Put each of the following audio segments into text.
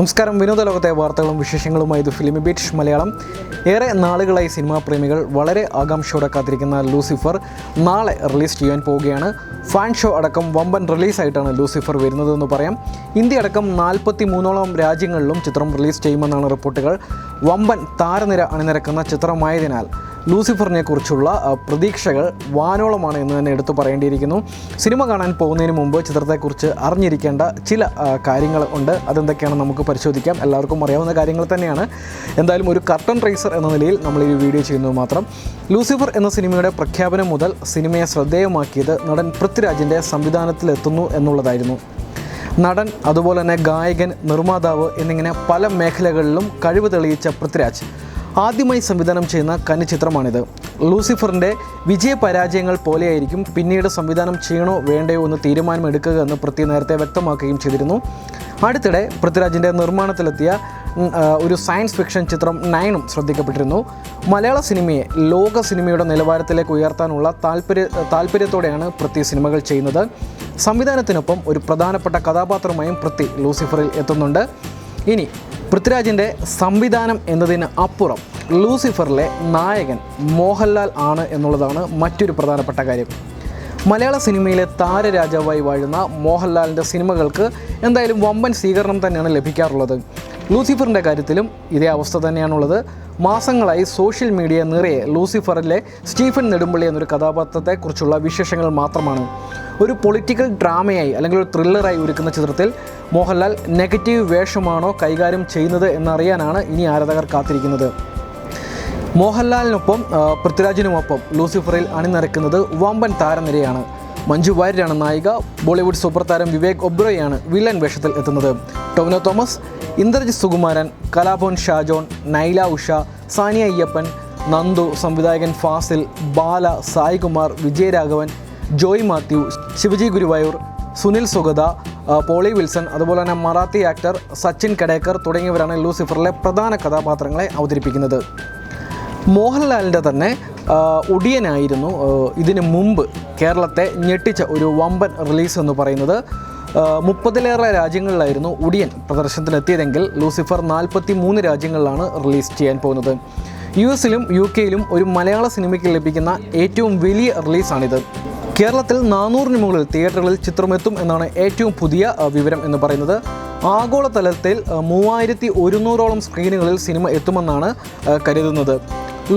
നമസ്കാരം. വിനോദ ലോകത്തെ വാർത്തകളും വിശേഷങ്ങളുമായി ഇത് ഫിലിമി ബീറ്റ് മലയാളം. ഏറെ നാളുകളായി സിനിമാ പ്രേമികൾ വളരെ ആകാംക്ഷയോടെ കാത്തിരിക്കുന്ന ലൂസിഫർ നാളെ റിലീസ് ചെയ്യാൻ പോവുകയാണ്. ഫാൻ ഷോ അടക്കം വമ്പൻ റിലീസായിട്ടാണ് ലൂസിഫർ വരുന്നതെന്ന് പറയാം. ഇന്ത്യ അടക്കം നാൽപ്പത്തി മൂന്നോളം രാജ്യങ്ങളിലും ചിത്രം റിലീസ് ചെയ്യുമെന്നാണ് റിപ്പോർട്ടുകൾ. വമ്പൻ താരനിര അണിനിരക്കുന്ന ചിത്രമായതിനാൽ ലൂസിഫറിനെ കുറിച്ചുള്ള പ്രതീക്ഷകൾ വാനോളമാണ് എന്ന് തന്നെ എടുത്തു പറയേണ്ടിയിരിക്കുന്നു. സിനിമ കാണാൻ പോകുന്നതിന് മുമ്പ് ചിത്രത്തെക്കുറിച്ച് അറിഞ്ഞിരിക്കേണ്ട ചില കാര്യങ്ങൾ ഉണ്ട്. അതെന്തൊക്കെയാണെന്ന് നമുക്ക് പരിശോധിക്കാം. എല്ലാവർക്കും അറിയാവുന്ന കാര്യങ്ങൾ തന്നെയാണ്. എന്തായാലും ഒരു കർട്ടൺ റൈസർ എന്ന നിലയിൽ നമ്മൾ ഈ വീഡിയോ ചെയ്യുന്നത് മാത്രം. ലൂസിഫർ എന്ന സിനിമയുടെ പ്രഖ്യാപനം മുതൽ സിനിമയെ ശ്രദ്ധേയമാക്കിയത് നടൻ പൃഥ്വിരാജിന്റെ സംവിധാനത്തിലെത്തുന്നു എന്നുള്ളതായിരുന്നു. നടൻ അതുപോലെ തന്നെ ഗായകൻ നിർമ്മാതാവ് എന്നിങ്ങനെ പല മേഖലകളിലും കഴിവ് തെളിയിച്ച പൃഥ്വിരാജ്. ആദ്യമായി സംവിധാനം ചെയ്യുന്ന കന്നി ചിത്രമാണിത്. ലൂസിഫറിന്റെ വിജയപരാജയങ്ങൾ പോലെയായിരിക്കും പിന്നീട് സംവിധാനം ചെയ്യണോ വേണ്ടയോ എന്ന് തീരുമാനമെടുക്കുക എന്ന് പൃഥ്വി നേരത്തെ വ്യക്തമാക്കുകയും ചെയ്തിരുന്നു. അടുത്തിടെ പൃഥ്വിരാജിന്റെ നിർമ്മാണത്തിലെത്തിയ ഒരു സയൻസ് ഫിക്ഷൻ ചിത്രം നയനും ശ്രദ്ധിക്കപ്പെട്ടിരുന്നു. മലയാള സിനിമയെ ലോക സിനിമയുടെ നിലവാരത്തിലേക്ക് ഉയർത്താനുള്ള താല്പര്യ താല്പര്യത്തോടെയാണ് പൃഥ്വി സിനിമകൾ ചെയ്യുന്നത്. സംവിധാനത്തിനൊപ്പം ഒരു പ്രധാനപ്പെട്ട കഥാപാത്രമായും പൃഥ്വി ലൂസിഫറിൽ എത്തുന്നുണ്ട്. ഇനി പൃഥ്വിരാജിന്റെ സംവിധാനം എന്നതിന് അപ്പുറം ലൂസിഫറിലെ നായകൻ മോഹൻലാൽ ആണ് എന്നുള്ളതാണ് മറ്റൊരു പ്രധാനപ്പെട്ട കാര്യം. മലയാള സിനിമയിലെ താരരാജാവായി വാഴുന്ന മോഹൻലാലിന്റെ സിനിമകൾക്ക് എന്തായാലും വമ്പൻ സ്വീകരണം തന്നെയാണ് ലഭിക്കാറുള്ളത്. ലൂസിഫറിന്റെ കാര്യത്തിലും ഇതേ അവസ്ഥ തന്നെയാണുള്ളത്. മാസങ്ങളായി സോഷ്യൽ മീഡിയ നിറയെ ലൂസിഫറിലെ സ്റ്റീഫൻ നെടുമ്പള്ളി എന്നൊരു കഥാപാത്രത്തെക്കുറിച്ചുള്ള വിശേഷങ്ങൾ മാത്രമാണ്. ഒരു പൊളിറ്റിക്കൽ ഡ്രാമയായി അല്ലെങ്കിൽ ഒരു ത്രില്ലറായി ഒരുക്കുന്ന ചിത്രത്തിൽ മോഹൻലാൽ നെഗറ്റീവ് വേഷമാണോ കൈകാര്യം ചെയ്യുന്നത് എന്നറിയാനാണ് ഇനി ആരാധകർ കാത്തിരിക്കുന്നത്. മോഹൻലാലിനൊപ്പം പൃഥ്വിരാജിനുമൊപ്പം ലൂസിഫറിൽ അണിനിരക്കുന്നത് വമ്പൻ താരനിരയാണ്. മഞ്ജു വാര്യരാണ് നായിക ബോളിവുഡ് സൂപ്പർ താരം വിവേക് ഒബ്രോയാണ് വില്ലൻ വേഷത്തിൽ എത്തുന്നത്. ടൊവിനോ തോമസ് ഇന്ദ്രജിത് സുകുമാരൻ കലാഭവൻ ഷാജോൺ നൈല ഉഷ സാനിയ അയ്യപ്പൻ നന്ദു സംവിധായകൻ ഫാസിൽ ബാല സായികുമാർ വിജയരാഘവൻ ജോയ് മാത്യു ശിവജി ഗുരുവായൂർ സുനിൽ സുഗത പോളി വിൽസൺ അതുപോലെ തന്നെ മറാത്തി ആക്ടർ സച്ചിൻ കടേക്കർ തുടങ്ങിയവരാണ് ലൂസിഫറിലെ പ്രധാന കഥാപാത്രങ്ങളെ അവതരിപ്പിക്കുന്നത്. മോഹൻലാലിന്റെ തന്നെ ഒടിയനായിരുന്നു ഇതിനു മുമ്പ് കേരളത്തെ ഞെട്ടിച്ച ഒരു വമ്പൻ റിലീസ് എന്ന് പറയുന്നത്. മുപ്പതിലേറെ രാജ്യങ്ങളിലായിരുന്നു ഒടിയൻ പ്രദർശനത്തിനെത്തിയതെങ്കിൽ ലൂസിഫർ നാൽപ്പത്തി മൂന്ന് രാജ്യങ്ങളിലാണ് റിലീസ് ചെയ്യാൻ പോകുന്നത്. യു എസിലും യു കെയിലും ഒരു മലയാള സിനിമയ്ക്ക് ലഭിക്കുന്ന ഏറ്റവും വലിയ റിലീസാണിത്. കേരളത്തിൽ നാനൂറിന് മുകളിൽ തിയേറ്ററുകളിൽ ചിത്രമെത്തും എന്നാണ് ഏറ്റവും പുതിയ വിവരം എന്ന് പറയുന്നത്. ആഗോളതലത്തിൽ മൂവായിരത്തി ഒരുന്നൂറോളം സ്ക്രീനുകളിൽ സിനിമ എത്തുമെന്നാണ് കരുതുന്നത്.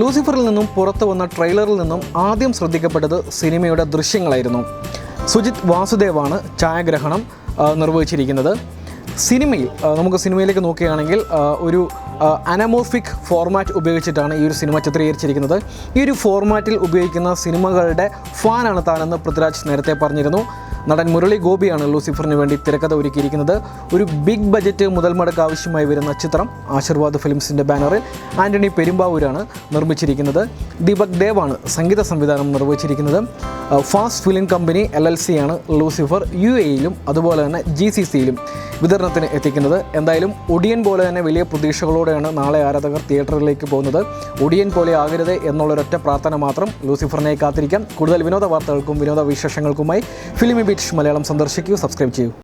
ലൂസിഫറിൽ നിന്നും പുറത്തു വന്ന ട്രെയിലറിൽ നിന്നും ആദ്യം ശ്രദ്ധിക്കപ്പെട്ടത് സിനിമയുടെ ദൃശ്യങ്ങളായിരുന്നു. സുജിത് വാസുദേവാണ് ഛായാഗ്രഹണം നിർവഹിച്ചിരിക്കുന്നത്. സിനിമയിൽ നമുക്ക് സിനിമയിലേക്ക് നോക്കുകയാണെങ്കിൽ ഒരു അനമോഫിക് ഫോർമാറ്റ് ഉപയോഗിച്ചിട്ടാണ് ഈ ഒരു സിനിമ ചിത്രീകരിച്ചിരിക്കുന്നത്. ഈ ഒരു ഫോർമാറ്റിൽ ഉപയോഗിക്കുന്ന സിനിമകളുടെ ഫാനാണ് താനെന്ന് പൃഥ്വിരാജ് നേരത്തെ പറഞ്ഞിരുന്നു. നടൻ മുരളി ഗോപിയാണ് ലൂസിഫറിന് വേണ്ടി തിരക്കഥ ഒരുക്കിയിരിക്കുന്നത്. ഒരു ബിഗ് ബജറ്റ് മുതൽ മുടക്ക് ആവശ്യമായി വരുന്ന ചിത്രം ആശീർവാദ് ഫിലിംസിന്റെ ബാനറിൽ ആന്റണി പെരുമ്പാവൂരാണ് നിർമ്മിച്ചിരിക്കുന്നത്. ദീപക് ദേവാണ് സംഗീത സംവിധാനം നിർവഹിച്ചിരിക്കുന്നത്. Fast film company L L C ആണ് ലൂസിഫർ യു എയിലും അതുപോലെ തന്നെ ജി സി സിയിലും വിതരണത്തിന് എത്തിക്കുന്നത്. എന്തായാലും ഒടിയൻ പോലെ തന്നെ വലിയ പ്രതീക്ഷകളോടെയാണ് നാളെ ആരാധകർ തിയേറ്ററിലേക്ക് പോകുന്നത്. ഒടിയൻ പോലെ ആകരുത് എന്നുള്ളൊരൊറ്റ പ്രാർത്ഥന മാത്രം ലൂസിഫറിനെ കാത്തിരിക്കാം. കൂടുതൽ വിനോദ വാർത്തകൾക്കും വിനോദ വിശേഷങ്ങൾക്കുമായി ഫിലിമി ബീച്ച് മലയാളം സന്ദർശിക്കൂ സബ്സ്ക്രൈബ് ചെയ്യൂ.